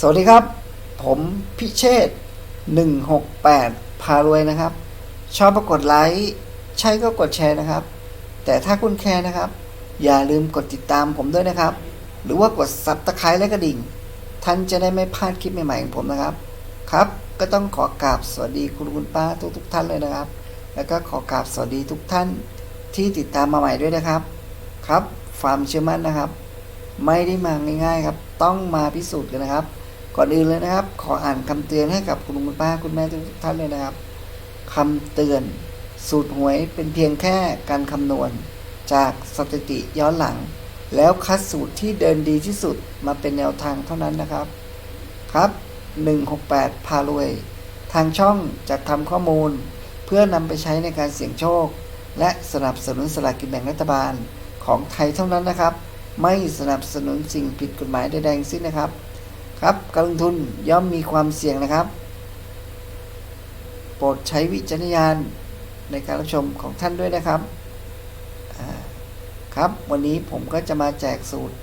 สวัสดีครับ ผมพิเชษ168 พารวยนะครับ ชอบก็กดไลค์ใช่ก็กดแชร์นะครับ แต่ถ้าคุณแคร์นะครับ อย่าลืมกดติดตามผมด้วยนะครับ หรือว่ากดซับตะไคร้และกระดิ่ง ท่านจะได้ไม่พลาดคลิปใหม่ๆของผมนะครับ ครับ ก็ต้องขอกราบสวัสดีคุณคุณป้าทุกทุกท่านเลยนะครับ แล้วก็ขอกราบสวัสดีทุกท่านที่ติดตามมาใหม่ด้วยนะครับ ครับความเชื่อมั่นนะครับ ไม่ได้มาง่ายๆครับ ต้องมาพิสูจน์กันนะครับ ก่อนอื่นเลยนะครับ ขออ่านคำเตือนให้กับคุณลุงคุณป้าคุณแม่ทุกท่านเลยนะครับคำเตือน สูตรหวยเป็นเพียงแค่การคำนวณ จากสถิติย้อนหลัง แล้วคัดสูตรที่เดินดีที่สุดมาเป็นแนวทางเท่านั้นนะครับ ครับ 168 พารวย ทางช่องจะทำข้อมูล เพื่อนำไปใช้ในการเสี่ยงโชค และสนับสนุนสลากกินแบ่งรัฐบาลของไทยเท่านั้นนะครับ ไม่สนับสนุนสิ่งผิดกฎหมายใดๆสิ้นนะครับ ครับการลงทุนย่อมมีความเสี่ยงนะครับ โปรดใช้วิจารณญาณในการรับชมของท่านด้วยนะครับครับวันนี้ผมก็จะมาแจกสูตร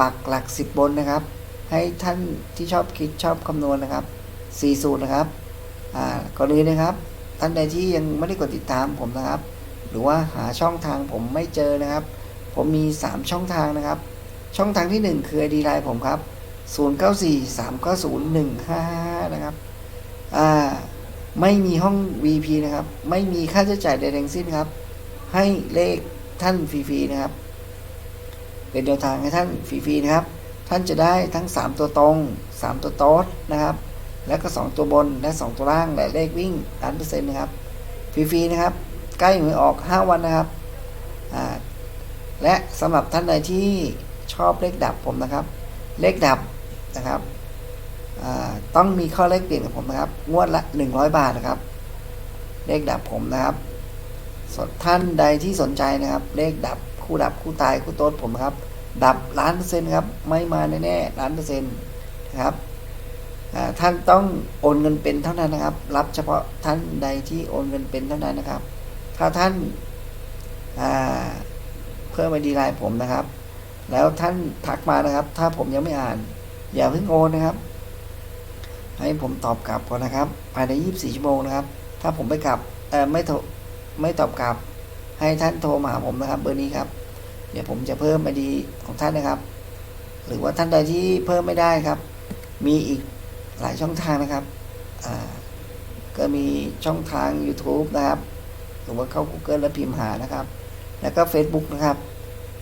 ปักหลักสิบบนนะครับ ให้ท่านที่ชอบคิดชอบคำนวณนะครับสี่สูตรนะครับก่อนอื่นนะครับ ท่านใดที่ยังไม่ได้กดติดตามผมนะครับ หรือว่าหาช่องทางผมไม่เจอนะครับ ผมมี 3 ช่องทางนะครับ ช่องทางที่ 1 คือ ID ไลน์ผมครับ 0943901555 นะครับ อ่า ไม่มีห้อง VP นะครับ ไม่มีค่าใช้จ่ายใดๆทั้งสิ้นครับ ให้เลขท่านฟรีๆนะครับ เป็นแนวทางให้ท่านฟรีๆนะครับ ท่านจะได้ทั้ง 3 ตัวตรง 3 ตัวโต๊ดนะครับ แล้วก็ 2 ตัวบน และ 2 ตัวล่าง และเลขวิ่งล้านเปอร์เซ็นต์นะครับ ฟรีๆนะครับ ใกล้หวยออก 5 วันนะครับ อ่า และสำหรับท่านใดที่ชอบเลขดับผมนะครับ เลขดับ นะครับต้องมีข้อเลขเปลี่ยนกับผมนะครับ งวดละ 100 บาทนะครับ เลขดับผมนะครับสท่านใดที่สนใจนะครับ เลขดับคู่ดับคู่ตายคู่โต๊ดผมนะครับ ดับล้านเปอร์เซ็นต์ครับ ไม่มาแน่ๆล้านเปอร์เซ็นต์นะครับท่านต้องโอนเงินเป็นเท่านั้นนะครับ รับเฉพาะท่านใดที่โอนเงินเป็นเท่านั้นนะครับ ถ้าท่านาเพิ่มไอดีไลน์ผมนะครับ แล้วท่านทักมานะครับ ถ้าผมยังไม่อ่าน อย่าเพิ่งโอนนะครับ ให้ผมตอบกลับก่อนนะครับ ภายใน 24 ชั่วโมงนะครับ ถ้าผมไม่กลับเอ่อไม่โทไม่ตอบกลับ ให้ท่านโทรมาหาผมนะครับ เบอร์นี้ครับ เดี๋ยวผมจะเพิ่มไอดีของท่านนะครับ หรือว่าท่านใดที่เพิ่มไม่ได้ครับ มีอีกหลายช่องทางนะครับอ่าก็มีช่องทาง YouTube นะครับหรือว่าเข้า Google แล้วพิมพ์หานะครับ แล้วก็ Facebook นะครับ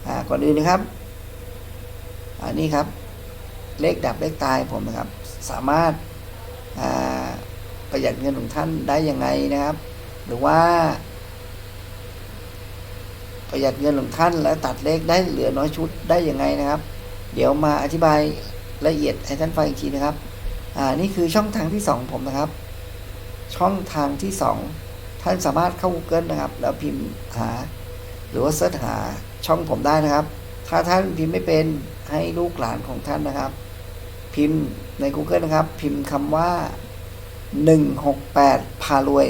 อ่า ก่อนอื่นนะครับ อันนี้ครับ เลขดับเลขตายผมนะครับ สามารถาประหยัดเงินของท่านได้ยังไงนะครับ หรือว่า ประหยัดเงินของท่านและตัดเลขได้เหลือน้อยชุดได้ยังไงนะครับ เดี๋ยวมาอธิบายละเอียดให้ท่านฟังอีกทีนะครับอ่านี่คือช่องทางที่สองผมนะครับ ช่องทางที่สองท่านสามารถเข้า Google นะครับ แล้วพิมพ์หา หรือว่าเสิร์ชหาช่องผมได้นะครับ ถ้าท่านพิมพ์ไม่เป็น ให้ลูกหลานของท่านนะครับ พิมพ์ใน Google นะครับ พิมพ์คำว่า 168 พารวย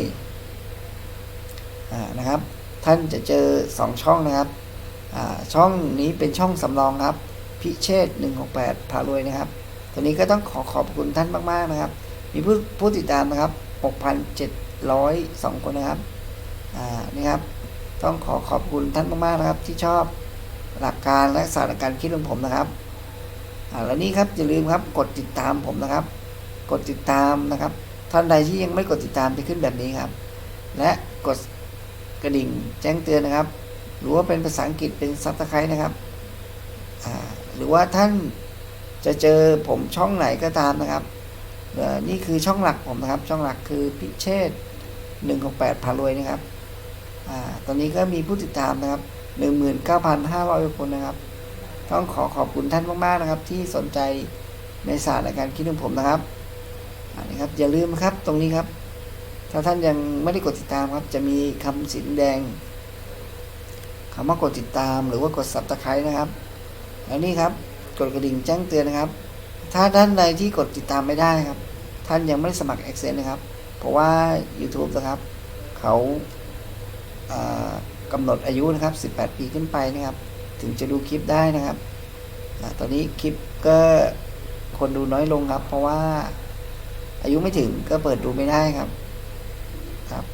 อ่านะครับ ท่านจะเจอ 2 ช่องนะครับช่องนี้เป็นช่องสำรองครับ พิเชษ168 พารวยนะครับตัวนี้ก็ต้องขอขอบคุณท่านมาก ๆ นะครับ มีผู้ผู้ติดตามนะครับ 6,702 คนนะครับ อ่า นี่ครับ ต้องขอขอบคุณท่านมาก ๆ นะครับที่ชอบ หลักการและศาสตร์การคิดของผมนะครับอ่าแล้วนี้ครับอย่าลืมครับกดติดตามผมนะครับ กดติดตามนะครับ ท่านใดที่ยังไม่กดติดตามจะขึ้นแบบนี้ครับ และกดกระดิ่งแจ้งเตือนนะครับ หรือว่าเป็นภาษาอังกฤษเป็นซับสไครต์นะครับหรือว่าท่านจะเจอผมช่องไหนก็ตามนะครับนี่คือช่องหลักผมนะครับ ช่องหลักคือพิเชษ168พารวยนะครับอตอนนี้ก็มีผู้ติดตามนะครับ 19,500คนนะครับ ต้องขอขอบคุณท่านมากๆนะครับ ที่สนใจในศาสตร์ในการคิดของผมนะครับอันนี้ครับอย่าลืมครับตรงนี้ครับ ถ้าท่านยังไม่ได้กดติดตามครับ จะมีคำสีแดงคำว่ากดติดตามหรือว่ากด subscribe นะครับแล้วนี่ครับกดกระดิ่งแจ้งเตือนนะครับ ถ้าท่านใดที่กดติดตามไม่ได้ครับ ท่านยังไม่ได้สมัคร Access นะครับ เพราะว่า YouTube นะครับ เขา อ่ากำหนดอายุนะครับ 18 ปีขึ้นไปนะครับ ถึงจะดูคลิปได้นะครับอาตอนนี้คลิปก็คคนดูน้อยลงครับ เพราะว่าอายุไม่ถึงก็เปิดดูไม่ได้ครับครับ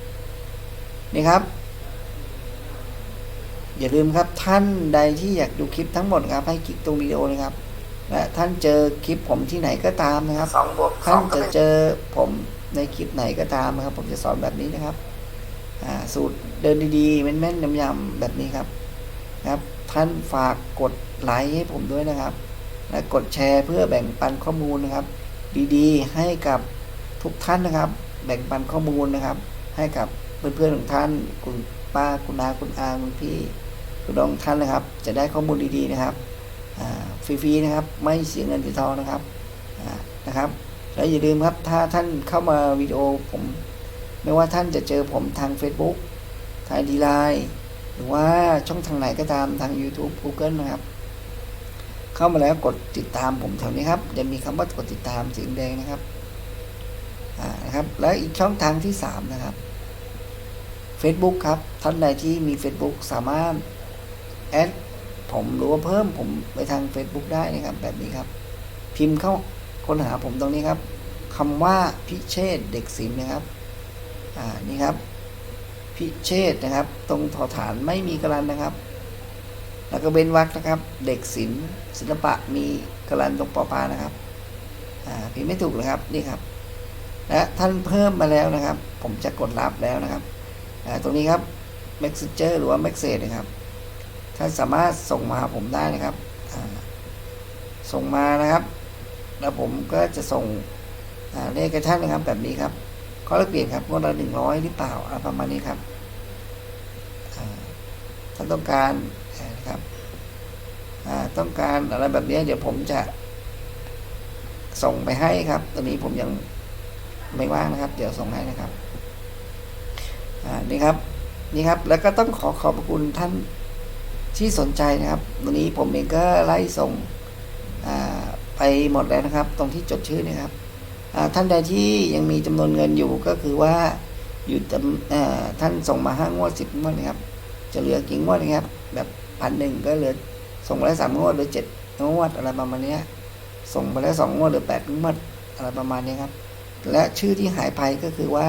นี่ครับ อย่าลืมครับท่านใดที่อยากดูคลิปทั้งหมดครับ ให้คลิกตรงวิดีโอเลยครับและท่านเจอคลิปผมที่ไหนก็ตามนะครับสองบวกสท่าอนงก็จะเป็นเจอผมในคลิปไหนก็ตามนะครับ ผมจะสอนแบบนี้นะครับอ่าสูตร เดินดีๆแม่นๆยำๆแบบนี้ครับครับ ท่านฝากกดไลค์ให้ผมด้วยนะครับ และกดแชร์เพื่อแบ่งปันข้อมูลนะครับ ดีๆ ให้กับทุกท่านนะครับ แบ่งปันข้อมูลนะครับ ให้กับเพื่อนๆของท่านคุณป้าคุณอาคุณอาคุณพี่คุณน้องท่านนะครับ จะได้ข้อมูลดีๆนะครับอ่าฟรีๆนะครับ ไม่เสียเงินเสียทองนะครับอ่านะครับ แล้วอย่าลืมครับถ้าท่านเข้ามาวิดีโอผม ไม่ว่าท่านจะเจอผมทาง Facebook ทางดีไลน์หรือว่าช่องทางไหนก็ตามทาง YouTube Google นะครับ เข้ามาแล้วกดติดตามผมแถวนี้ครับ จะมีคำว่ากดติดตามสีแดงนะครับอ่านะครับแล้วอีกช่องทางที่ 3 นะครับ Facebook ครับ ท่านใดที่มี Facebook สามารถแอดผมหรือว่าเพิ่มผมไปทาง Facebook ได้นะครับ แบบนี้ครับ พิมพ์เข้าค้นหาผมตรงนี้ครับคำว่าพิเชษเด็กศิลป์นะครับ อ่า นี่ครับ พิเชษนะครับ ตรงถอฐานไม่มีกรันนะครับ แล้วก็เวนวรรคนะครับ เด็กศิลป์ศิลปะมีกรันตรงปอปานะครับอ่าพิมพ์ไม่ถูกเลยครับนี่ครับและท่านเพิ่มมาแล้วนะครับ ผมจะกดรับแล้วนะครับอ่าตรงนี้ครับ Messenger หรือว่า Message นะครับท่านสามารถส่งมาผมได้นะครับอ่าส่งมานะครับ แล้วผมก็จะส่งเลขให้ท่านนะครับแบบนี้ครับ ข้อแลกเปลี่ยนครับงวดละหนึ่งร้อยหรือเปล่าอะไรประมาณนี้ครับอ่าต้องการนะครับอ่าต้องการอะไรแบบนี้เดี๋ยวผมจะส่งไปให้ครับ ตอนนี้ผมยังไม่ว่างนะครับ เดี๋ยวส่งให้นะครับนี่ครับนี่ครับ แล้วก็ต้องขอขอบคุณท่านที่สนใจนะครับ วันนี้ผมเองก็ไล่ส่งไปหมดแล้วนะครับ ตรงที่จดชื่อนะครับ ท่านใดที่ยังมีจำนวนเงินอยู่ก็คือว่าอยู่จำท่านส่งมาห้างวดสิบงวดนะครับ จะเหลือกี่งวดนะครับ แบบพันหนึ่งก็เหลือส่งไปแล้วสามงวดหรือเจ็ดงวดอะไรประมาณนี้ส่งไปแล้วสองงวดหรือแปดงวดอะไรประมาณนี้ครับ และชื่อที่หายไปก็คือว่า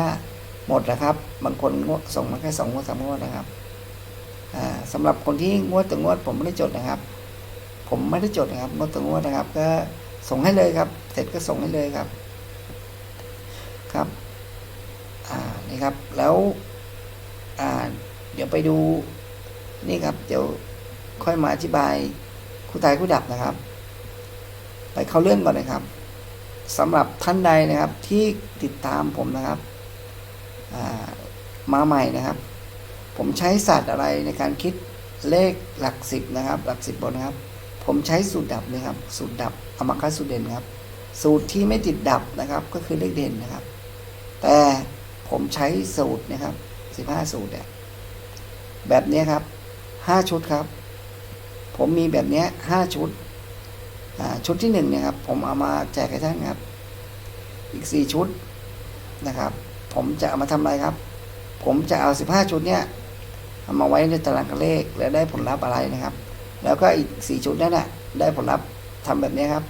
หมดแล้วครับ บางคนงวดส่งมาแค่สองงวดสามงวดนะครับอ่าสำหรับคนที่งวดต่องวด ผมไม่ได้จดนะครับ ผมไม่ได้จดนะครับงวดต่องวดนะครับ ก็ส่งให้เลยครับ เสร็จก็ส่งให้เลยครับ ครับนี่ครับแล้วเดี๋ยวไปดูนี่ครับเดี๋ยวค่อยมาอธิบายคู่ตายคู่ดับนะครับ ไปเข้าเรื่องก่อนนะครับสำหรับท่านใดนะครับที่ติดตามผมนะครับมาใหม่นะครับ ผมใช้ศาสตร์อะไรในการคิดเลขหลักสิบนะครับ หลักสิบบนนะครับ ผมใช้สูตรดับเลยครับ สูตรดับอมาคัสสูตรเด่นครับ สูตรที่ไม่ติดดับนะครับ ก็คือเลขเด่นนะครับ แต่ผมใช้สูตรนะครับสิบห้าสูตรเนี่ยแบบนี้ครับห้าชุดครับ ผมมีแบบนี้ห้าชุดชุดที่หนึ่งเนี่ยครับผมเอามาแจกให้ท่านครับ อีกสี่ชุดนะครับ ผมจะเอามาทำอะไรครับ ผมจะเอาสิบห้าชุดเนี่ยเอามาไว้ในตารางเลขแล้วได้ผลลัพธ์อะไรนะครับ แล้วก็อีกสี่ชุดนั่นแหละได้ผลลัพธ์ทำแบบนี้ครับ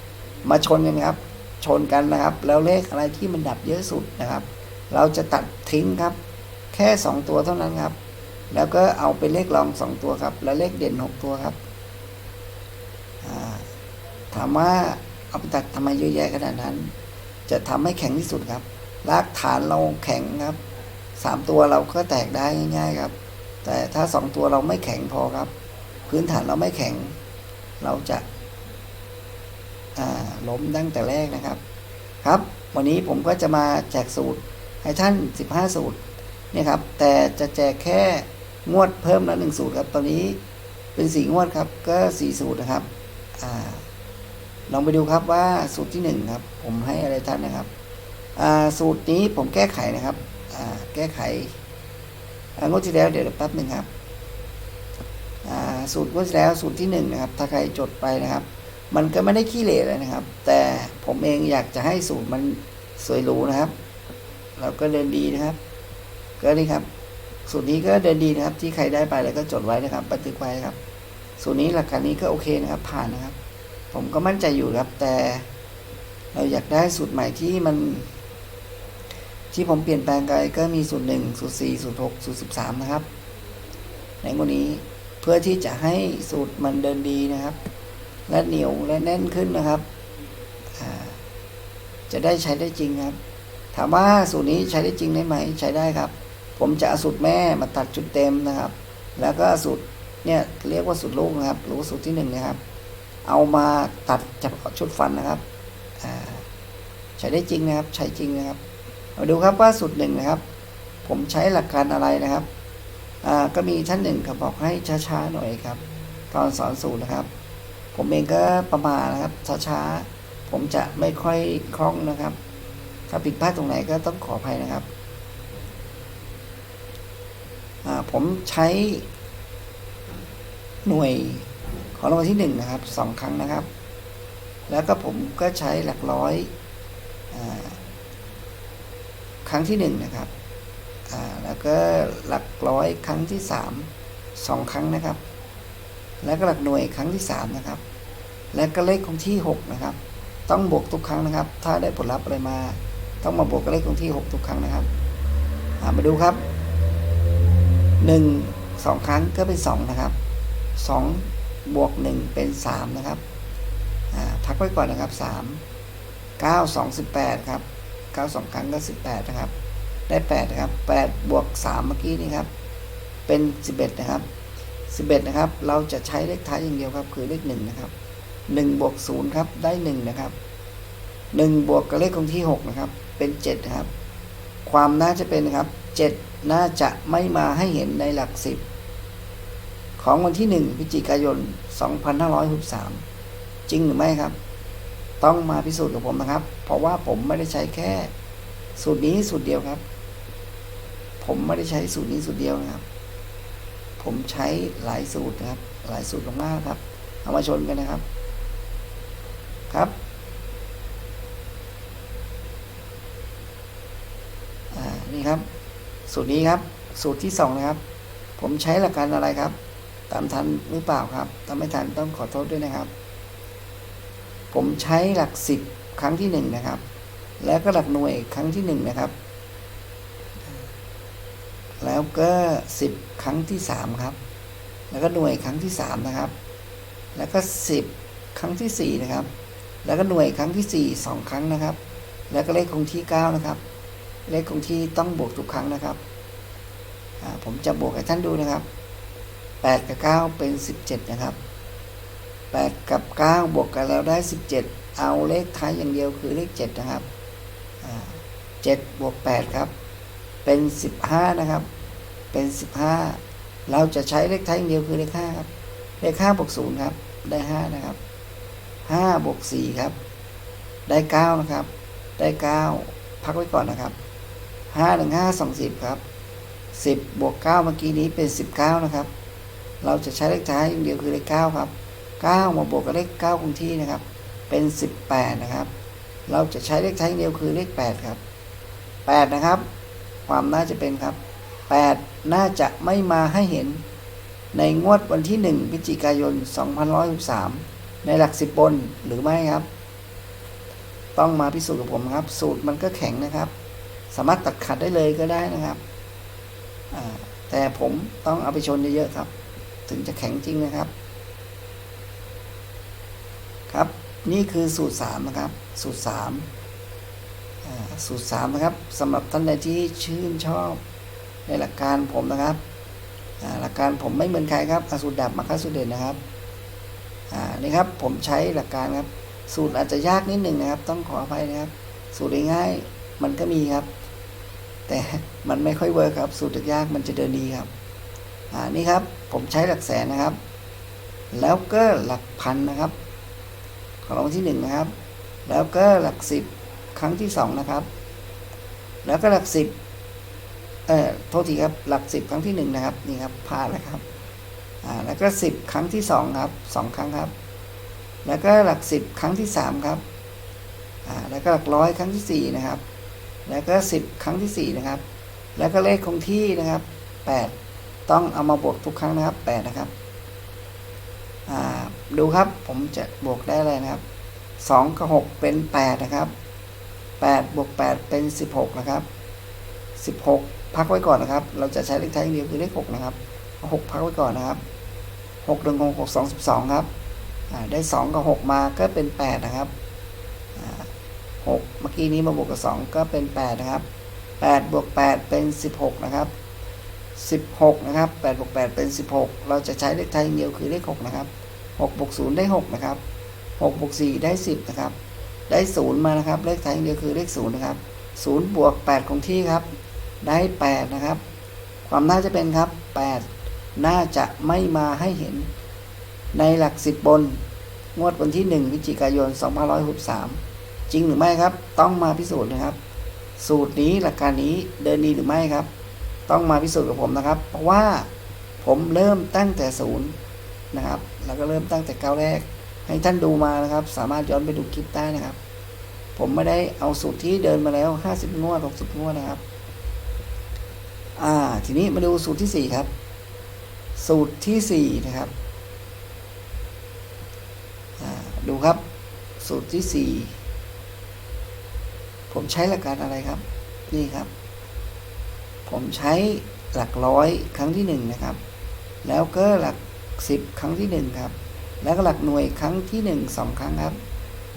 มาชนกันครับ ชนกันนะครับ แล้วเลขอะไรที่มันดับเยอะสุดนะครับ เราจะตัดทิ้งครับ แค่สองตัวเท่านั้นครับ แล้วก็เอาเป็นเลขรองสองตัวครับ แล้วเลขเด่นหกตัวครับถามว่าเอาไปตัดทำไมเยอะแยะขนาดนั้น จะทำให้แข็งที่สุดครับ รากฐานเราแข็งครับสามตัวเราก็แตกได้ง่าย ๆครับ แต่ถ้าสองตัวเราไม่แข็งพอครับ พื้นฐานเราไม่แข็ง เราจะล้มตั้งแต่แรกนะครับ ครับ วันนี้ผมก็จะมาแจกสูตร ให้ท่าน 15 สูตรเนี่ยครับ แต่จะแจกแค่งวดเพิ่มละหนึ่งสูตรครับ ตอนนี้เป็นสีงวดครับ ก็สี่สูตรนะครับอลองไปดูครับว่าสูตรที่หนึ่งครับ ผมให้อะไรท่านนะครับสูตรนี้ผมแก้ไขนะครับแก้ไของวดที่แล้วเดี๋ยวแป๊บหนึ่งครับสูตรงวดที่แล้วสูตรที่หนึ่งนะครับ ถ้าใครจดไปนะครับ มันก็ไม่ได้ขี้เหร่เลยนะครับ แต่ผมเองอยากจะให้สูตรมันสวยหรูนะครับ เราก็เดินดีนะครับ ก็นี่ครับ สูตรนี้ก็เดินดีนะครับ ที่ใครได้ไปแล้วก็จดไว้นะครับ บันทึกไว้ครับ สูตรนี้หลักการนี้ก็โอเคนะครับ ผ่านนะครับ ผมก็มั่นใจอยู่ครับ แต่เราอยากได้สูตรใหม่ที่มัน ที่ผมเปลี่ยนแปลงไปก็มีสูตรหนึ่งสูตรสี่สูตรหกสูตรสิบสามนะครับ ในวันนี้เพื่อที่จะให้สูตรมันเดินดีนะครับ และเหนียวและแน่นขึ้นนะครับจะได้ใช้ได้จริงครับ ถามว่าสูตรนี้ใช้ได้จริงได้ไหมใช้ได้ครับ ผมจะสูตรแม่มาตัดจุดเต็มนะครับ แล้วก็สูตรเนี่ยเรียกว่าสูตรลูกนะครับ หรือสูตรที่หนึ่งนะครับ เอามาตัดเฉพาะชุดฟันนะครับใช้ได้จริงนะครับ ใช้จริงนะครับมาดูครับว่าสูตรหนึ่งนะครับ ผมใช้หลักการอะไรนะครับอ่าก็มีท่านหนึ่งเขาบอกให้ช้าๆหน่อยครับ ตอนสอนสูตรนะครับ ผมเองก็ประมาทนะครับช้าๆผมจะไม่ค่อยคล่องนะครับ ถ้าผิดพลาดตรงไหนก็ต้องขออภัยนะครับ ผมใช้หน่วยของรางวัลที่หนึ่งนะครับสองครั้งนะครับ แล้วก็ผมก็ใช้หลักร้อยอครั้งที่หนึ่งนะครับแล้วก็หลักร้อยครั้งที่สามสองครั้งนะครับ แล้วก็หลักหน่วยครั้งที่สามนะครับ และก็เลขคงที่หกนะครับ ต้องบวกทุกครั้งนะครับ ถ้าได้ผลลัพธ์อะไรมา ต้องมาบวกกับเลขคงที่หกทุกครั้งนะครับามาดูครับหนึ่งสองครั้งก็เป็นสองนะครับสองบวกหนึ่งเป็นสามนะครับพักไว้ก่อนนะครับสามเก้าสองสิบแปดครับเก้าสองครั้งก็สิบแปดนะครับ ได้แปดนะครับแปดบวกสามเมื่อกี้นี่ครับ เป็นสิบเอ็ดนะครับสิบเอ็ดนะครับ เราจะใช้เลขท้ายอย่างเดียวครับ คือเลขหนึ่งนะครับหนึ่งบวกศูนย์ครับ ได้หนึ่งนะครับหนึ่งบวกกับเลขคงที่หกนะครับ เป็นเจ็ดครับ ความน่าจะเป็นครับเจ็ดน่าจะไม่มาให้เห็นในหลักสิบของวันที่หนึ่งพฤศจิกายนสองพันห้าร้อยหกสามจริงหรือไม่ครับ ต้องมาพิสูจน์กับผมนะครับ เพราะว่าผมไม่ได้ใช้แค่ สูตรนี้สูตรเดียวครับ ผมไม่ได้ใช้สูตรนี้สูตรเดียวนะครับ ผมใช้หลายสูตรนะครับ หลายสูตรมากๆครับ เอามาชนกันนะครับ ครับ อ่า นี่ครับ สูตรนี้ครับ สูตรที่สองนะครับ ผมใช้หลักการอะไรครับ ตามทันหรือเปล่าครับถ้าไม่ทันต้องขอโทษด้วยนะครับ ผมใช้หลักสิบครั้งที่หนึ่งนะครับ แล้วก็หลักหน่วยครั้งที่หนึ่งนะครับ แล้วก็สิบครั้งที่สามครับ แล้วก็หน่วยครั้งที่สามนะครับ แล้วก็สิบครั้งที่สี่นะครับ แล้วก็หน่วยครั้งที่สี่สองครั้งนะครับ แล้วก็เลขคงที่เก้านะครับ เลขคงที่ต้องบวกทุกครั้งนะครับ ผมจะบวกให้ท่านดูนะครับแปดกับเก้าเป็นสิบเจ็ดนะครับแปดกับเก้าบวกกันแล้วได้สิบเจ็ดเอาเลขท้ายอย่างเดียวคือเลขเจ็ดนะครับเจ็ดบวกแปดครับ เป็นสิบห้านะครับ เป็นสิบห้าเราจะใช้เลขท้ายอย่างเดียวคือเลขห้าครับ เลขห้าบวกศูนย์ครับ ได้ห้านะครับห้าบวกสี่ครับ ได้เก้านะครับ ได้เก้าพักไว้ก่อนนะครับ ห้าหนึ่งห้าสองสิบครับสิบบวกเก้าเมื่อกี้นี้เป็นสิบเก้านะครับ เราจะใช้เลขท้ายอย่างเดียวคือเลขเก้าครับเก้ามาบวกกับเลขเก้าคงที่นะครับ เป็นสิบแปดนะครับ เราจะใช้เลขท้ายอย่างเดียวคือเลขแปดครับแปดนะครับ ความน่าจะเป็นครับแปดน่าจะไม่มาให้เห็น ในงวดวันที่หนึ่งพฤศจิกายน2563ในหลักสิบบนหรือไม่ครับ ต้องมาพิสูจน์กับผมครับ สูตรมันก็แข็งนะครับ สามารถตัดขัดได้เลยก็ได้นะครับแต่ผมต้องเอาไปชนเยอะๆครับ ถึงจะแข็งจริงนะครับ ครับ นี่คือสูตรสามนะครับ สูตรสามสูตรสามนะครับสำหรับท่านใดที่ชื่นชอบในหลักการผมนะครับหลักการผมไม่เหมือนใครครับสูตรดับมาค่าสูตรเด่นนะครับนี่ครับผมใช้หลักการครับ สูตรอาจจะยากนิดหนึ่งนะครับ ต้องขออภัยนะครับ สูตรง่ายๆมันก็มีครับ แต่มันไม่ค่อยเวิร์คครับ สูตรยากมันจะเดินดีครับอ่านี่ครับผมใช้หลักแสนนะครับ แล้วก็หลักพันนะครับ ของรางวัลที่หนึ่งนะครับ แล้วก็หลักสิบครั้งที่สองนะครับ แล้วก็หลักสิบเอ่อโทษทีครับหลักสิบครั้งที่หนึ่งนะครับนี่ครับพลาดแล้วครับอ่าแล้วก็สิบครั้งที่สองครับสองครั้งครับ แล้วก็หลักสิบครั้งที่สามครับอ่าแล้วก็หลักร้อยครั้งที่สี่นะครับ แล้วก็สิบครั้งที่สี่นะครับ แล้วก็เลขคงที่นะครับแปดต้องเอามาบวกทุกครั้งนะครับแปดนะครับดูครับผมจะบวกได้อะไรนะครับสองกับหกเป็นแปดนะครับแปดบวกแปดเป็นสิบหกนะครับสิบหกพักไว้ก่อนนะครับ เราจะใช้เลขท้ายอย่างเดียวคือเลขหกนะครับเอาหกพักไว้ก่อนนะครับหกหนึ่งหกหกสองสิบสองครับได้สองกับหกมาก็เป็นแปดนะครับ 6 เมื่อกี้นี้มาบวกกับ 2 ก็เป็น 8 นะครับ 8 บวก 8 เป็น 16 นะครับ 16 นะครับ 8 บวก 8 เป็น 16 เราจะใช้เลขไทยเดียวคือเลข 6 นะครับ 6 บวก 0 ได้ 6 นะครับ 6 บวก 4 ได้ 10 นะครับ ได้ 0 มานะครับ เลขไทยเดียวคือเลข 0 นะครับ 0 บวก 8 คงที่ครับ ได้ 8 นะครับ ความน่าจะเป็นครับ 8 น่าจะไม่มาให้เห็น ในหลัก 10 บน งวดวันที่ 1 พฤศจิกายน 2563 จริงหรือไม่ครับ ต้องมาพิสูจน์นะครับ สูตรนี้หลักการนี้เดินดีหรือไม่ครับ ต้องมาพิสูจน์กับผมนะครับ เพราะว่าผมเริ่มตั้งแต่ศูนย์นะครับ แล้วก็เริ่มตั้งแต่ก้าวแรก ให้ท่านดูมานะครับ สามารถย้อนไปดูคลิปได้นะครับ ผมไม่ได้เอาสูตรที่เดินมาแล้ว 50 งวด 60 งวดนะครับ อ่า ทีนี้มาดูสูตรที่ 4 ครับ สูตรที่ 4 นะครับ อ่า ดูครับ สูตรที่ 4 ผมใช้หลักการอะไรครับ นี่ครับ ผมใช้หลักร้อยครั้งที่1นะครับ แล้วก็หลัก 10 ครั้งที่ 1 ครับ แล้วก็หลักหน่วยครั้งที่หนึ่งสองครั้งครับ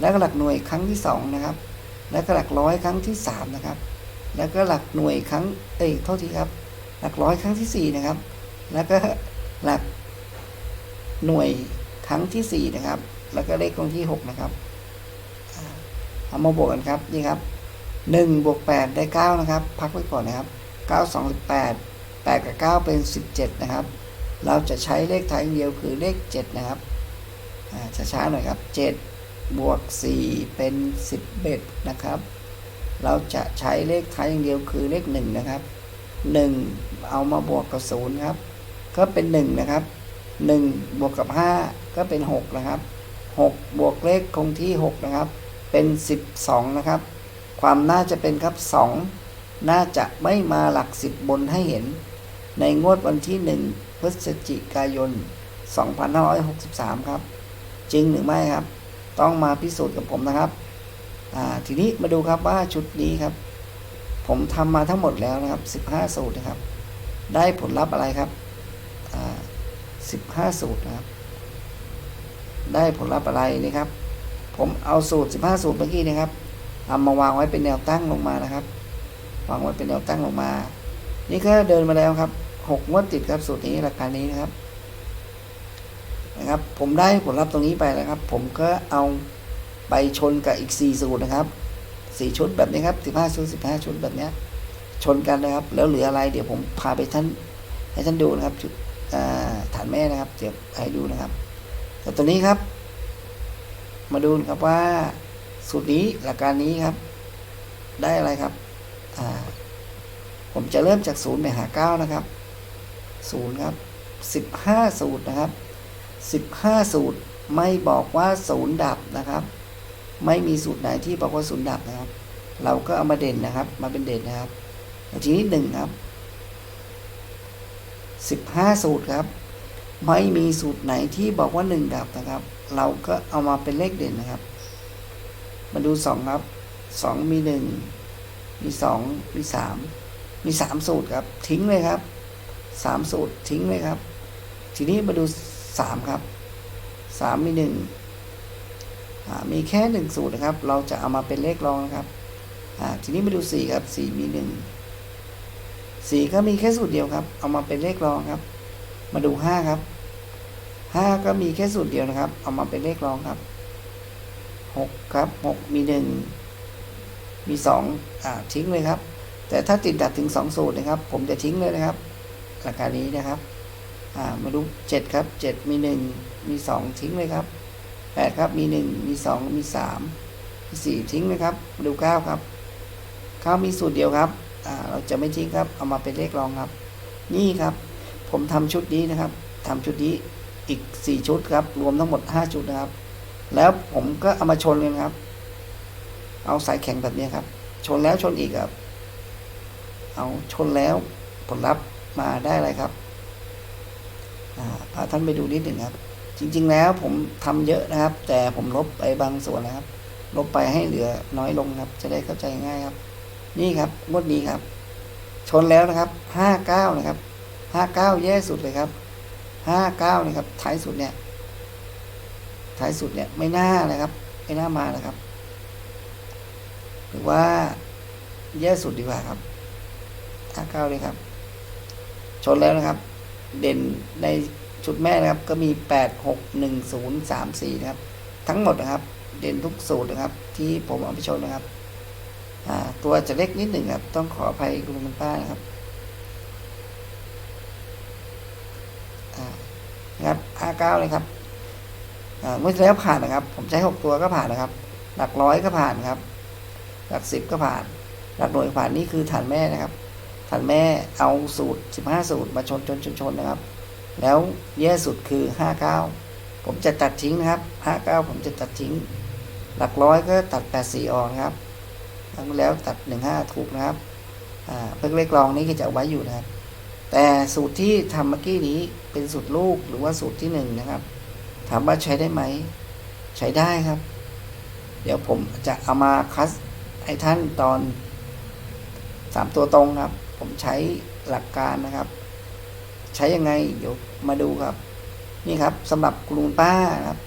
แล้วก็หลักหน่วยครั้งที่สองนะครับ แล้วก็หลักร้อยครั้งที่สามนะครับ แล้วก็หลักหน่วยครั้ง เอ้ย โทษทีครับ หลักร้อยครั้งที่สี่นะครับ แล้วก็หลักหน่วยครั้งที่สี่นะครับ แล้วก็เลขคงที่หกนะครับเอามาบวกกันครับ นี่ครับ หนึ่งบวกแปดได้เก้านะครับ พักไว้ก่อนนะครับเก้าสองสิบแปดแปดกับเก้าเป็นสิบเจ็ดนะครับ เราจะใช้เลขท้ายอย่างเดียวคือเลขเจ็ดนะครับช้าๆหน่อยครับ 7 บวก 4 เป็น 11 นะครับ เราจะใช้เลขท้ายอย่างเดียวคือเลข 1 นะครับ 1 เอามาบวกกับ0ครับ ก็เป็น 1 นะครับ 1 บวกกับ 5 ก็เป็น 6 นะครับ 6 บวกเลขคงที่ 6 นะครับ เป็น 12 นะครับ ความน่าจะเป็นครับ 2 น่าจะไม่มาหลัก10บบนให้เห็น ในงวดวันที่ 1 พฤศจิกายน 2563 ครับ จริงหรือไม่ครับ ต้องมาพิสูจน์กับผมนะครับ ทีนี้มาดูครับว่าชุดนี้ครับ ผมทำมาทั้งหมดแล้วนะครับ 15 สูตรนะครับ ได้ผลลัพธ์อะไรครับ15 สูตรนะครับ ได้ผลลัพธ์อะไรนี่ครับ ผมเอาสูตร 15 สูตรเมื่อกี้นะครับ เอามาวางไว้เป็นแนวตั้งลงมานะครับ วางไว้เป็นแนวตั้งลงมา นี่ก็เดินมาแล้วครับ6งวดติดครับสูตรนี้ราคานี้นะครับ นะครับ ผมได้ผลลัพธ์ตรงนี้ไปแล้วครับ ผมก็เอาไปชนกับอีก4สูตรนะครับ4ชุดแบบนี้ครับ15ชุด15ชุดแบบนี้ชนกันนะครับ แล้วเหลืออะไร เดี๋ยวผมพาไปท่านให้ท่านดูนะครับจุดฐานแม่นะครับ เดี๋ยวให้ดูนะครับ แต่ตัวนี้ครับ มาดูครับว่า สูตรนี้หลักการนี้ครับ ได้อะไรครับ ผมจะเริ่มจากศูนย์ไปหาเก้านะครับศูนย์ครับสิบห้าสูตรนะครับ15สูตรไม่บอกว่าศูนย์ดับนะครับ ไม่มีสูตรไหนที่บอกว่าศูนย์ดับนะครับ เราก็เอามาเด่นนะครับ มาเป็นเด่นนะครับทีนี้หนึ่งครับ15สูตรครับ ไม่มีสูตรไหนที่บอกว่าหนึ่งดับนะครับ เราก็เอามาเป็นเลขเด่นนะครับ มาดูสองครับสองมีหนึ่งมีสองมีสามมีสามสูตรครับ ทิ้งเลยครับสามสูตรทิ้งเลยครับ ทีนี้มาดูสามครับสามมีหนึ่งมีแค่หนึ่งสูตรนะครับ เราจะเอามาเป็นเลขรองนะครับทีนี้มาดูสี่ครับสี่มีหนึ่งสี่ก็มีแค่สูตรเดียวครับ เอามาเป็นเลขรองครับ มาดูห้าครับห้าก็มีแค่สูตรเดียวนะครับ เอามาเป็นเลขรองครับ หกครับหกมีหนึ่งมีสองอ่า ทิ้งเลยครับ แต่ถ้าติดดัดถึงสองสูตรนะครับ ผมจะทิ้งเลยนะครับราคานี้นะครับ อ่า มาดูเจ็ดครับเจ็ดมีหนึ่งมีสองทิ้งเลยครับแปดครับ มีหนึ่งมีสองมีสามมีสี่ทิ้งเลยครับ มาดูเก้าครับเก้ามีสูตรเดียวครับ อ่า เราจะไม่ทิ้งครับ เอามาเป็นเลขรองครับ นี่ครับ ผมทำชุดนี้นะครับทำชุดนี้อีกสี่ชุดครับ รวมทั้งหมดห้าชุดนะครับ แล้วผมก็เอามาชนกันครับ เอาสายแข็งแบบนี้ครับ ชนแล้วชนอีกครับ เอาชนแล้วผลลัพธ์มาได้อะไรครับพาท่านไปดูนิดหนึ่งครับ จริง ๆ แล้วผมทำเยอะนะครับ แต่ผมลบไปบางส่วนนะครับ ลบไปให้เหลือน้อยลงครับ จะได้เข้าใจง่ายครับ นี่ครับงวดนี้ครับ ชนแล้วนะครับห้าเก้านะครับห้าเก้าแย่สุดเลยครับห้าเก้านี่ครับท้ายสุดเนี่ย ท้ายสุดเนี่ยไม่น่าเลยครับ ไม่น่ามานะครับ หรือว่าแย่สุดดีกว่าครับห้าเก้าเลยครับ ชนแล้วนะครับ เด่นในชุดแม่นะครับ ก็มีแปดหกหนึ่งศูนย์สามสี่นะครับ ทั้งหมดนะครับ เด่นทุกสูตรนะครับ ที่ผมเอาไปชนนะครับตัวจะเล็กนิดหนึ่งครับ ต้องขออภัยคุณลุงคุณป้านะครับนะครับห้าเก้าเลยครับ เมื่อที่แล้วผ่านนะครับ ผมใช้หกตัวก็ผ่านนะครับ หลักร้อยก็ผ่านครับ หลักสิบก็ผ่าน หลักหน่วยผ่านนี่คือฐานแม่นะครับ ฐานแม่เอาสูตรสิบห้าสูตรมาชนชนชนชนนะครับ แล้วแย่สุดคือห้าเก้าผมจะตัดทิ้งนะครับห้าเก้าผมจะตัดทิ้ง หลักร้อยก็ตัดแปดสี่ออกนะครับครั้งแล้วตัดหนึ่งห้าถูกนะครับอ่าเพิ่งเล็กลองนี้ก็จะเอาไว้อยู่นะครับ แต่สูตรที่ทำเมื่อกี้นี้เป็นสูตรลูกหรือว่าสูตรที่หนึ่งนะครับ ถามว่าใช้ได้ไหม ใช้ได้ครับ เดี๋ยวผมจะเอามาคัสให้ท่านตอนสามตัวตรงครับ ผมใช้หลักการนะครับ ใช้ยังไงเดี๋ยวมาดูครับ นี่ครับสำหรับคุณลุงป้าครับ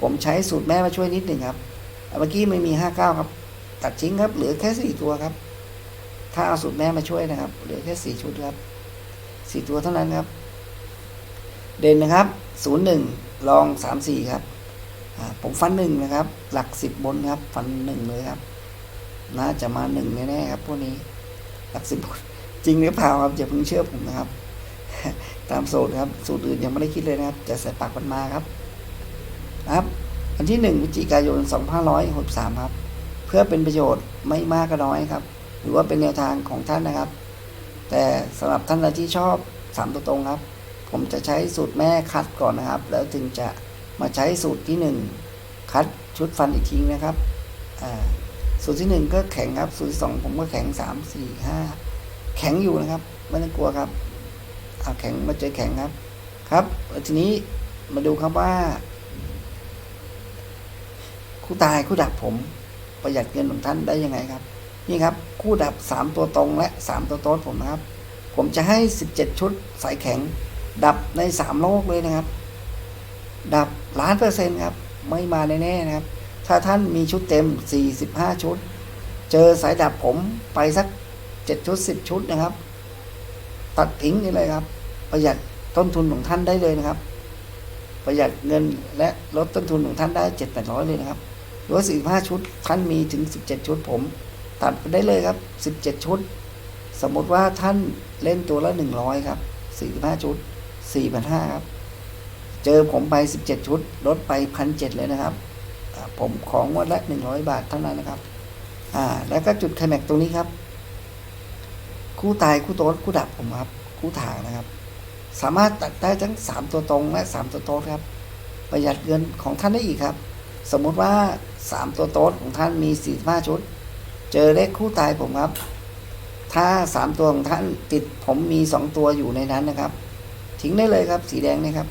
ผมใช้สูตรแม่มาช่วยนิดหนึ่งครับเมื่อกี้ไม่มีห้าเก้าครับ ตัดทิ้งครับ เหลือแค่สี่ตัวครับ ถ้าเอาสูตรแม่มาช่วยนะครับ เหลือแค่สี่ชุดครับสี่ตัวเท่านั้นครับ เด่นนะครับศูนย์หนึ่ง ลองสามสี่ครับผมฟันหนึ่งนะครับ หลักสิบบนครับ ฟันหนึ่งเลยครับน่าจะมาหนึ่งแน่ๆครับพวกนี้ หลักสิบบนจริงหรือเปล่าครับอย่าเพิ่งเชื่อผมนะครับ ตามสูตรครับ สูตรอื่นยังไม่ได้คิดเลยนะครับ จะใส่ปากมันมาครับครับวันที่หนึ่งพฤศจิกายนสองพันร้อยหกสามครับ เพื่อเป็นประโยชน์ไม่มากก็น้อยครับ หรือว่าเป็นแนวทางของท่านนะครับ แต่สำหรับท่านใดที่ชอบสามตัวตรงครับ ผมจะใช้สูตรแม่คัดก่อนนะครับ แล้วถึงจะมาใช้สูตรที่หนึ่งคัดชุดฟันอีกทีนะครับสูตรที่หนึ่งก็แข็งครับ สูตรที่สองผมก็แข็งสามสี่ห้าแข็งอยู่นะครับไม่ต้องกลัวครับเอาแข็งมาเจอแข็งครับครับทีนี้มาดูครับว่าคู่ตายคู่ดับผมประหยัดเงินของท่านได้ยังไงครับ นี่ครับคู่ดับสามตัวตรงและสามตัวโต๊ดผมนะครับ ผมจะให้สิบเจ็ดชุดสายแข็ง ดับในสามโลกเลยนะครับ ดับล้านเปอร์เซ็นต์ครับ ไม่มาแน่ๆนะครับ ถ้าท่านมีชุดเต็มสี่สิบห้าชุด เจอสายดับผมไปสักเจ็ดชุดสิบชุดนะครับ ตัดทิ้งนี่เลยครับ ประหยัดต้นทุนของท่านได้เลยนะครับ ประหยัดเงินและลดต้นทุนของท่านได้เจ็ดแปดร้อยเลยนะครับร้อยสี่ห้าชุด ท่านมีถึงสิบเจ็ดชุดผม ตัดไปได้เลยครับสิบเจ็ดชุด สมมติว่าท่านเล่นตัวละหนึ่งร้อยครับสี่ห้าชุด สี่พันห้าครับ เจอผมไปสิบเจ็ดชุด ลดไปพันเจ็ดเลยนะครับ ผมของงวดละหนึ่งร้อยบาทเท่านั้นนะครับ อ่า แล้วก็จุดไคลแม็กตรงนี้ครับ คู่ตายคู่โต๊ดคู่ดับผมครับ คู่ถางนะครับ สามารถตัดได้ทั้งสามตัวตรงและสามตัวโต๊ดครับ ประหยัดเงินของท่านได้อีกครับ สมมุติว่าสามตัวโต๊ดของท่านมีสี่ห้าชุด เจอเลขคู่ตายผมครับถ้าสามตัวของท่านติดผมมีสองตัวอยู่ในนั้นนะครับ ทิ้งได้เลยครับ สีแดงนะครับ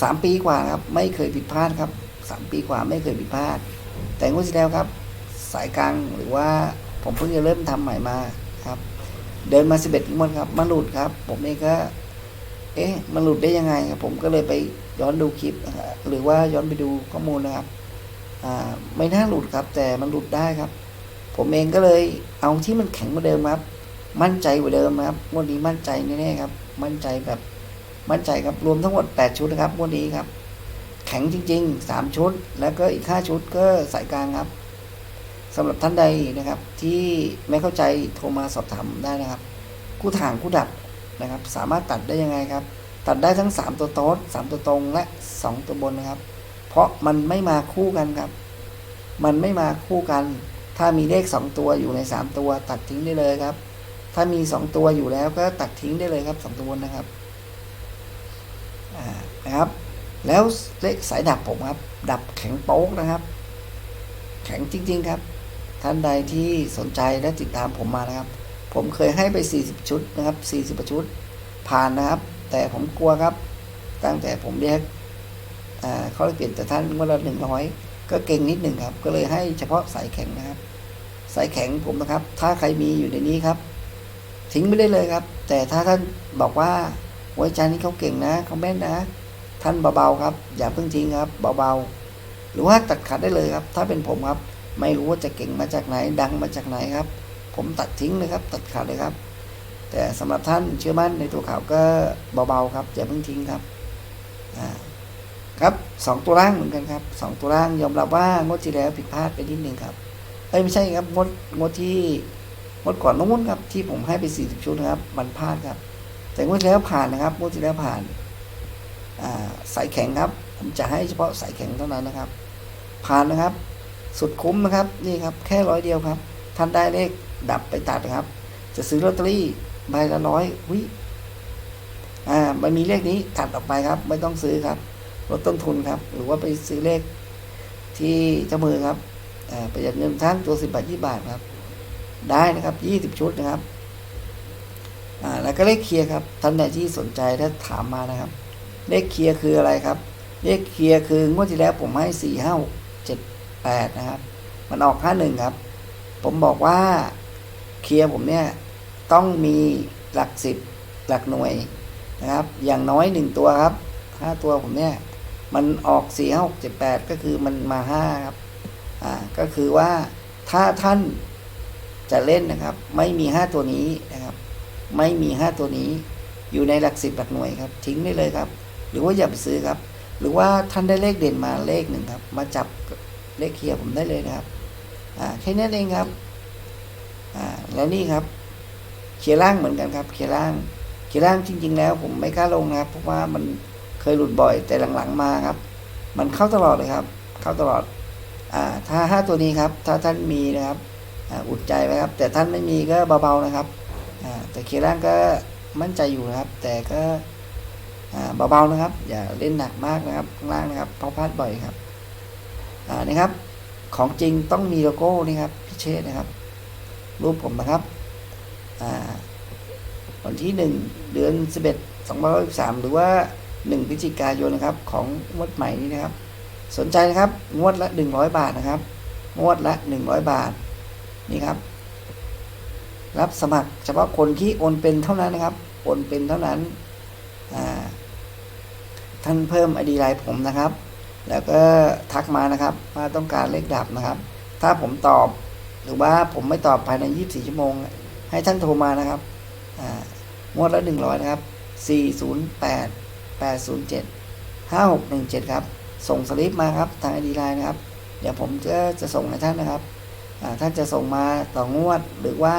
สามปีกว่าครับ ไม่เคยผิดพลาดครับสามปีกว่าไม่เคยผิดพลาด แต่งวดที่แล้วครับ สายกลางหรือว่าผมเพิ่งจะเริ่มทำใหม่มาครับ เดินมาสิบเอ็ดงวดครับมาหลุดครับ ผมเองก็ เอ๊ะมันหลุดได้ยังไงครับ ผมก็เลยไปย้อนดูคลิป หรือว่าย้อนไปดูข้อมูลนะครับอ่าไม่น่าหลุดครับ แต่มันหลุดได้ครับ ผมเองก็เลยเอาที่มันแข็งกว่าเดิมครับ มั่นใจกว่าเดิมครับงวดนี้มั่นใจแน่ๆครับ มั่นใจแบบมั่นใจครับรวมทั้งหมดแปดชุดนะครับงวดนี้ครับ แข็งจริงๆสามชุด แล้วก็อีกห้าชุดก็สายกลางครับสำหรับท่านใดนะครับ ที่ไม่เข้าใจโทรมาสอบถามได้นะครับ คู่ถ่างคู่ดับนะครับ สามารถตัดได้ยังไงครับ ตัดได้ทั้งสามตัวโต๊ดสามตัวตรงและสองตัวบนนะครับ เพราะมันไม่มาคู่กันครับ มันไม่มาคู่กัน ถ้ามีเลขสองตัวอยู่ในสามตัวตัดทิ้งได้เลยครับ ถ้ามีสองตัวอยู่แล้วก็ตัดทิ้งได้เลยครับสองตัวบนนะครับนะครับ แล้วเลขสายดับผมครับ ดับแข็งโป๊กนะครับ แข็งจริง ๆครับ ท่านใดที่สนใจและติดตามผมมานะครับ ผมเคยให้ไป 40 ชุดนะครับ 40 ชุด ผ่านนะครับ แต่ผมกลัวครับ ตั้งแต่ผมเรียกเขาเปลี่ยนแต่ท่านงวดละหนึ่งร้อยก็เก่งนิดหนึ่งครับ ก็เลยให้เฉพาะสายแข็งนะครับ สายแข็งผมนะครับ ถ้าใครมีอยู่ในนี้ครับ ทิ้งไม่ได้เลยครับ แต่ถ้าท่านบอกว่าโอ้ยอาจารย์นี่เขาเก่งนะเขาแม่นนะ ท่านเบาๆครับ อย่าเพิ่งทิ้งครับเบาๆหรือว่าตัดขาดได้เลยครับ ถ้าเป็นผมครับ ไม่รู้ว่าจะเก่งมาจากไหน ดังมาจากไหนครับ ผมตัดทิ้งเลยครับ ตัดขาดเลยครับ แต่สำหรับท่านเชื่อมั่นในตัวข่าวก็เบาๆครับอย่าเพิ่งทิ้งครับอ่าครับสองตัวล่างเหมือนกันครับสองตัวล่างยอมรับว่างวดที่แล้วผิดพลาดไปนิดนึงครับเอ้ยไม่ใช่ครับงวดงวดที่ งวดก่อนนู้นครับ ที่ผมให้ไปสี่สิบชุดนะครับ มันพลาดครับ แต่งวดแล้วผ่านนะครับงวดที่แล้วผ่านสายแข็งครับ ผมจะให้เฉพาะสายแข็งเท่านั้นนะครับ ผ่านนะครับ สุดคุ้มนะครับนี่ครับ แค่ร้อยเดียวครับท่านได้เลขดับไปตัดนะครับ จะซื้อลอตเตอรี่ใบละร้อยวิอ่ามันมีเลขนี้ตัดออกไปครับ ไม่ต้องซื้อครับลดต้นทุนครับ หรือว่าไปซื้อเลขที่เจ้ามือครับอ่าประหยัดเงินทั้งตัวสิบบาทยี่บาทครับ ได้นะครับยี่สิบชุดนะครับ อ่า แล้วก็เลขเคลียร์ครับ ท่านใดที่สนใจถ้าถามมานะครับ เลขเคลียร์คืออะไรครับ เลขเคลียร์คืองวดที่แล้วผมให้สี่ห้าเจ็ดแปดนะครับ มันออกห้าหนึ่งครับ ผมบอกว่าเคลียร์ผมเนี่ยต้องมีหลักสิบหลักหน่วยนะครับ อย่างน้อยหนึ่งตัวครับห้าตัวผมเนี่ย มันออกสี่ห้าหกเจ็ดแปดก็คือมันมาห้าครับ อ่า ก็คือว่าถ้าท่าน จะเล่นนะครับ ไม่มีห้าตัวนี้นะครับ ไม่มีห้าตัวนี้อยู่ในหลักสิบหลักหน่วยครับ ทิ้งได้เลยครับ หรือว่าอย่าไปซื้อครับ หรือว่าท่านได้เลขเด่นมาเลขหนึ่งครับ มาจับเลขเคียร์ผมได้เลยนะครับอ่าแค่นั้นเองครับอ่าแล้วนี่ครับเคียร์ล่างเหมือนกันครับเคียร์ล่างเคียร์ล่างจริง ๆ แล้ว ผมไม่กล้าลงนะครับ เพราะว่ามันเคยหลุดบ่อยแต่หลังๆมาครับ มันเข้าตลอดเลยครับ เข้าตลอดอ่าถ้าห้าตัวนี้ครับ ถ้าท่านมีนะครับ อุดใจไว้ครับ แต่ท่านไม่มีก็เบาๆนะครับแต่เคลียร่างก็มั่นใจอยู่นะครับ แต่ก็อ่าเบาๆนะครับ อย่าเล่นหนักมากนะครับข้างล่างนะครับเพราะพลาดบ่อยครับนี่ครับ ของจริงต้องมีโลโก้นี่ครับพิเชษนะครับ รูปผมนะครับวันที่หนึ่งเดือนสิบเอ็ดสองพันร้อยสามหรือว่าหนึ่งพฤศจิกายนนะครับ ของงวดใหม่นี้นะครับ สนใจนะครับ งวดละหนึ่งร้อยบาทนะครับ งวดละหนึ่งร้อยบาท นี่ครับ รับสมัครเฉพาะคนที่โอนเป็นเท่านั้นนะครับ โอนเป็นเท่านั้น ท่านเพิ่มไอดีไลน์ผมนะครับ แล้วก็ทักมานะครับว่าต้องการเลขดับนะครับ ถ้าผมตอบหรือว่าผมไม่ตอบภายใน 24 ชั่วโมง ให้ท่านโทรมานะครับอ่างวดละ 100 นะครับ 408 807 5617 ครับ ส่งสลิปมาครับ ทางไอดีไลน์นะครับ เดี๋ยวผมจะจะส่งให้ท่านนะครับ ท่านจะส่งมาต่องวดหรือว่า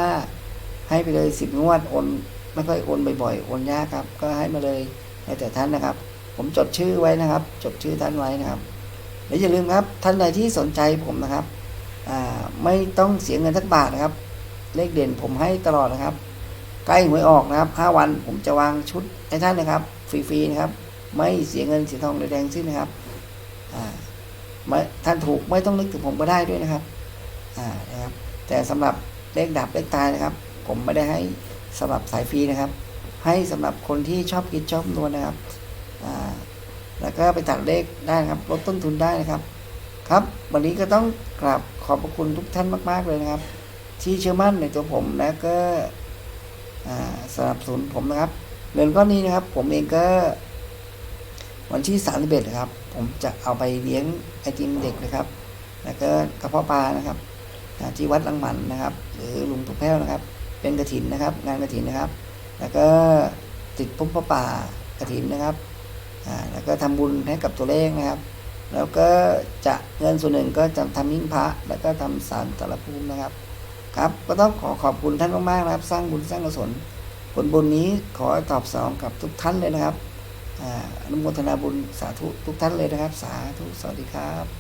ให้ไปเลย10งวดโอนไม่ค่อยโอนบ่อยๆโอนยากครับ ก็ให้มาเลยให้แต่ท่านนะครับ ผมจดชื่อไว้นะครับ จดชื่อท่านไว้นะครับและอย่าลืมครับท่านใดที่สนใจผมนะครับไม่ต้องเสียเงินทักบาทนะครับ เลขเด่นผมให้ตลอดนะครับ ใกล้หวยออกนะครับ5วันผมจะวางชุดให้ท่านนะครับฟรีๆนะครับ ไม่เสียเงินเสียทองใดๆทั้งสิ้นนะครับท่านถูกไม่ต้องนึกถึงผมก็ได้ด้วยนะครับ อ่านะครับแต่สำหรับเลขดับเลขตายนะครับ ผมไม่ได้ให้สำหรับสายฟรีนะครับ ให้สำหรับคนที่ชอบกินชอบนวลนะครับอ่าแล้วก็ไปตัดเลขได้นะครับลดต้นทุนได้นะครับ ครับ วันนี้ก็ต้องกราบขอบพระคุณทุกท่านมาก ๆเลยนะครับ ที่เชื่อมั่นในตัวผมและก็สนับสนุนผมนะครับเงินก้อนนี้นะครับ ผมเองก็วันที่สามสิบเอ็ดนะครับ ผมจะเอาไปเลี้ยงไอติมเด็กนะครับ แล้วก็กระเพาะปลานะครับ ที่วัดลังมันนะครับ หรือลุงตุกแพ้วนะครับ เป็นกระถินนะครับ งานกระถินนะครับ แล้วก็ติดพุ่มพระป่ากระถินนะครับแล้วก็ทำบุญให้กับตัวเลขนะครับ แล้วก็จะเงินส่วนหนึ่งก็จะทำหิ้งพระ แล้วก็ทำสารตะภูมินะครับ ครับก็ต้องขอขอบคุณท่านมากๆนะครับ สร้างบุญสร้างกุศลผลบุญนี้ขอตอบสนองกับทุกท่านเลยนะครับอาอนุโมทนาบุญสาธุทุกท่านเลยนะครับ สาธุสวัสดีครับ